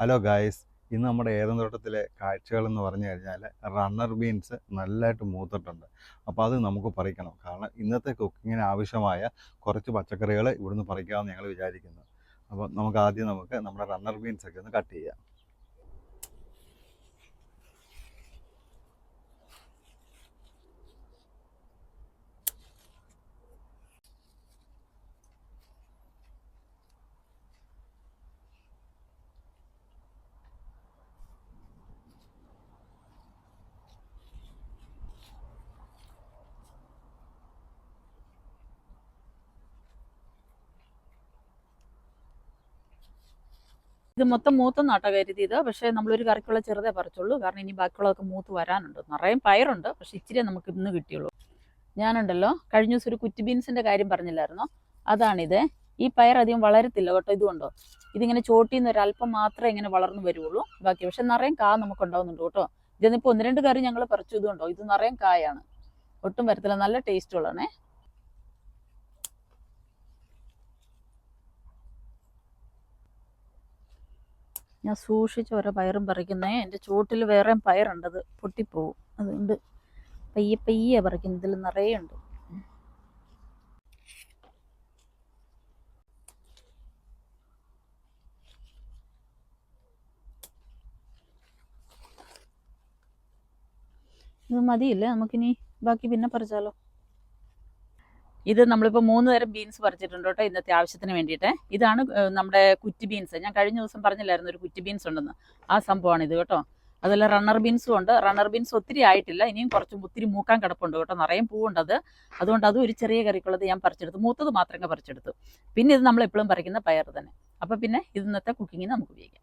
Hello guys ഇന്ന് നമ്മുടെ ഏതന്തോട്ടത്തിലെ കാഴ്ചകൾ എന്ന് പറഞ്ഞു കഴിഞ്ഞാൽ റണ്ണർ ബീൻസ് നല്ലതായിട്ട് മൂത്തിട്ടുണ്ട്. അപ്പോൾ അത് നമുക്ക് പറിക്കണം. കാരണം ഇന്നത്തെ കുക്കിങ്ങിന് ആവശ്യമായ കുറച്ച് പച്ചക്കറികൾ ഇവിടുന്ന് പറിക്കാമെന്ന് ഞങ്ങൾ വിചാരിക്കുന്നു. അപ്പോൾ നമുക്ക് ആദ്യം നമുക്ക് നമ്മുടെ റണ്ണർ ബീൻസ് ഒക്കെ ഒന്ന് കട്ട് ചെയ്യാം. ഇത് മൊത്തം മൂത്തെന്നാട്ടോ കരുതിയത്. പക്ഷേ നമ്മളൊരു കറിക്കുള്ള ചെറുതേ പറിച്ചുള്ളൂ. കാരണം ഇനി ബാക്കിയുള്ളതൊക്കെ മൂത്ത് വരാനുണ്ട്. നിറയെ പയറുണ്ട്. പക്ഷെ ഇച്ചിരി നമുക്ക് ഇന്ന് കിട്ടിയുള്ളൂ. ഞാനുണ്ടല്ലോ കഴിഞ്ഞ ദിവസം ഒരു കുറ്റി ബീൻസിന്റെ കാര്യം പറഞ്ഞില്ലായിരുന്നോ? അതാണിത്. ഈ പയർ അധികം വളരത്തില്ല കേട്ടോ ഇതുകൊണ്ടോ ഇതിങ്ങനെ ചോട്ടിൽ നിന്ന് ഒരല്പം മാത്രമേ ഇങ്ങനെ വളർന്നു വരുള്ളൂ ബാക്കി പക്ഷെ നിറയും കാ നമുക്ക് ഉണ്ടാവുന്നുണ്ട് കേട്ടോ. ഇതിന്നിപ്പോൾ ഒന്ന് രണ്ട് കറി ഞങ്ങൾ പറിച്ചു ഇതുകൊണ്ടോ ഇത് നിറയും കായാണ്. ഒട്ടും വരത്തില്ല. നല്ല ടേസ്റ്റുള്ളതാണേ. ഞാൻ സൂക്ഷിച്ച് ഓരോ പയറും പറിക്കുന്നേ. എന്റെ ചുവട്ടിൽ വേറെ പയറുണ്ടത് പൊട്ടിപ്പോവും. അതുകൊണ്ട് പയ്യെ പയ്യെ പറിക്കുന്നത് ഇതിൽ നിറയെ ഉണ്ട്. ഇത് മതിയില്ലേ? നമുക്കിനി ബാക്കി പിന്നെ പറിച്ചാലോ? ഇത് നമ്മളിപ്പോൾ മൂന്ന് തരം ബീൻസ് പറിച്ചിട്ടുണ്ട് കേട്ടോ ഇന്നത്തെ ആവശ്യത്തിന് വേണ്ടിയിട്ട്. ഇതാണ് നമ്മുടെ കുറ്റി ബീൻസ് ഞാൻ കഴിഞ്ഞ ദിവസം പറഞ്ഞില്ലായിരുന്നു ഒരു കുറ്റി ബീൻസ് ഉണ്ടെന്ന്. ആ സംഭവമാണ് ഇത് കേട്ടോ. അതുപോലെ റണ്ണർ ബീൻസും ഉണ്ട്. റണ്ണർ ബീൻസ് ഒത്തിരി ആയിട്ടില്ല. ഇനിയും കുറച്ച് ഒത്തിരി മൂക്കാൻ കിടപ്പുണ്ട് കേട്ടോ. നിറയെ പൂവുണ്ട് അത് അതുകൊണ്ട് അതും ഒരു ചെറിയ കറിക്കുള്ളത് ഞാൻ പറിച്ചെടുത്തു. മൂത്തത് മാത്രമേ പറിച്ചെടുത്തു. പിന്നെ ഇത് നമ്മൾ എപ്പോഴും പറിക്കുന്ന പയർ തന്നെ. അപ്പോൾ പിന്നെ ഇന്നത്തെ കുക്കിങ്ങിന് നമുക്ക് ഉപയോഗിക്കാം.